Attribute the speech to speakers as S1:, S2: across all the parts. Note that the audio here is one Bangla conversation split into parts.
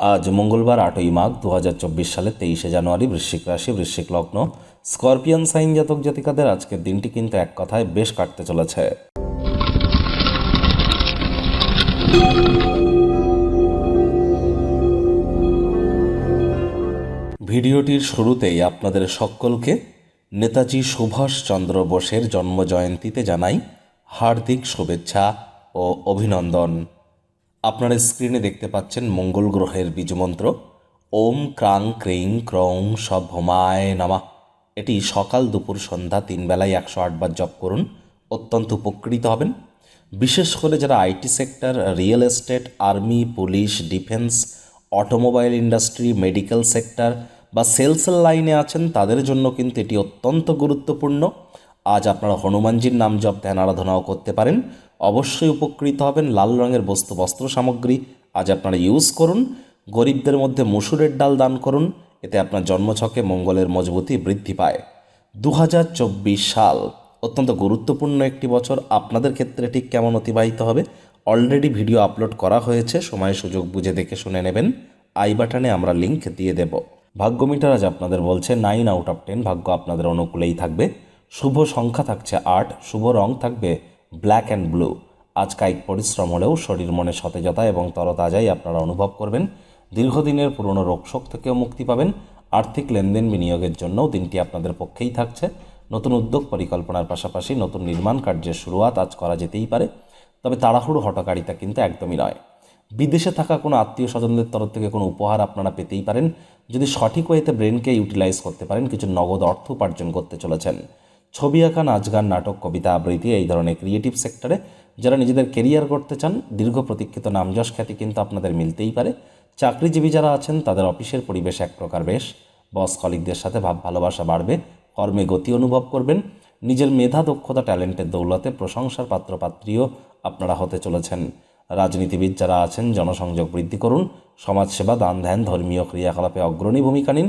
S1: আজ মঙ্গলবার আটই মাঘ দু হাজার চব্বিশ সালের তেইশে জানুয়ারি বৃশ্চিক রাশি, বৃশ্চিক লগ্ন। স্করপিয়ান সাইন জাতক জাতিকাদের আজকের দিনটি কিন্তু এক কথায় বেশ কাটতে চলেছে। ভিডিওটির শুরুতেই আপনাদের সকলকে নেতাজি সুভাষচন্দ্র বোসের জন্মজয়ন্তীতে জানাই হার্দিক শুভেচ্ছা ও অভিনন্দন। আপনারা স্ক্রিনে দেখতে পাচ্ছেন মঙ্গল গ্রহের বীজমন্ত্র। ওম ক্রাং ক্রিং ক্রং সভমায় নামা। এটি সকাল দুপুর সন্ধ্যা তিন বেলায় একশো আটবার জপ করুন, অত্যন্ত উপকৃত হবেন। বিশেষ করে যারা IT sector, real estate, army, police, defence, automobile industry, medical sector বা সেলসের লাইনে আছেন, তাদের জন্য কিন্তু এটি অত্যন্ত গুরুত্বপূর্ণ। আজ আপনারা হনুমানজির নাম জপ ধ্যান আরাধনাও করতে পারেন। অবশ্যই উপকৃত হবেন লাল রঙের বস্তু বস্ত্র সামগ্রী। আজ আপনারা ইউজ করুন, গরিবদের মধ্যে মসুরের ডাল দান করুন, এতে আপনার জন্মছকে মঙ্গলের মজবুতি বৃদ্ধি পায়। দু হাজার চব্বিশ সাল, অত্যন্ত গুরুত্বপূর্ণ একটি বছর। আপনাদের ক্ষেত্রে ঠিক কেমন অতিবাহিত হবে? অলরেডি ভিডিও আপলোড করা হয়েছে, সময় সুযোগ বুঝে দেখে শুনে নেবেন। আই বাটনে আমরা লিঙ্ক দিয়ে দেব। ভাগ্য মিটার আজ আপনাদের বলছে নাইন আউট অফ টেন ভাগ্য আপনাদের অনুকূলেই থাকবে। শুভ সংখ্যা থাকছে আট, শুভ রং থাকবে ব্ল্যাক অ্যান্ড ব্লু আজ কায়িক পরিশ্রম হলেও শরীর, মনে সতেজতা এবং তরতাজাই আপনারা অনুভব করবেন। দীর্ঘদিনের পুরনো রোগশোক থেকেও মুক্তি পাবেন। আর্থিক লেনদেন বিনিয়োগের জন্যও দিনটি আপনাদের পক্ষেই থাকছে। নতুন উদ্যোগ পরিকল্পনার পাশাপাশি নতুন নির্মাণ কার্যের শুরুয়াত আজ করা যেতেই পারে। তবে তাড়াহুড়ো হটকারিতা কিন্তু একদমই নয়। বিদেশে থাকা কোনো আত্মীয় স্বজনদের তরফ থেকে কোনো উপহার আপনারা পেতেই পারেন। যদি সঠিক ওয়েতে ব্রেনকে ইউটিলাইজ করতে পারেন, কিছু নগদ অর্থ উপার্জন করতে চলেছেন। ছবি আঁকা নাচ গান নাটক কবিতা আবৃত্তি এই ধরনের ক্রিয়েটিভ সেক্টরে যারা নিজেদের কেরিয়ার করতে চান, দীর্ঘ প্রতীক্ষিত নামযশ খ্যাতি কিন্তু আপনাদের মিলতেই পারে। চাকরিজীবী যারা আছেন, তাদের অফিসের পরিবেশ এক প্রকার বেশ। বস কলিকদের সাথে ভাব ভালোবাসা বাড়বে, কর্মে গতি অনুভব করবেন। নিজের মেধা, দক্ষতা, ট্যালেন্টের দৌলতে প্রশংসার পাত্রপাত্রীও আপনারা হতে চলেছেন। রাজনীতিবিদ যারা আছেন, জনসংযোগ বৃদ্ধি করুন। সমাজসেবা দান ধ্যান ধর্মীয় ক্রিয়াকলাপে অগ্রণী ভূমিকা নিন।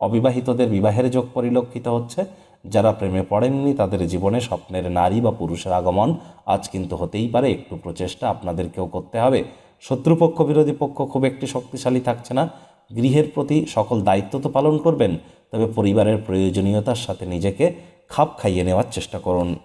S1: অবিবাহিতদের বিবাহের যোগ পরিলক্ষিত হচ্ছে। যারা প্রেমে পড়েননি, তাদের জীবনে স্বপ্নের নারী বা পুরুষের আগমন আজ কিন্তু হতেই পারে। একটু প্রচেষ্টা আপনাদেরকেও করতে হবে। শত্রুপক্ষ, বিরোধী পক্ষ খুব একটি শক্তিশালী থাকছে না। গৃহের প্রতি সকল দায়িত্ব তো পালন করবেন, তবে পরিবারের প্রয়োজনীয়তার সাথে নিজেকে খাপ খাইয়ে নেওয়ার চেষ্টা করুন।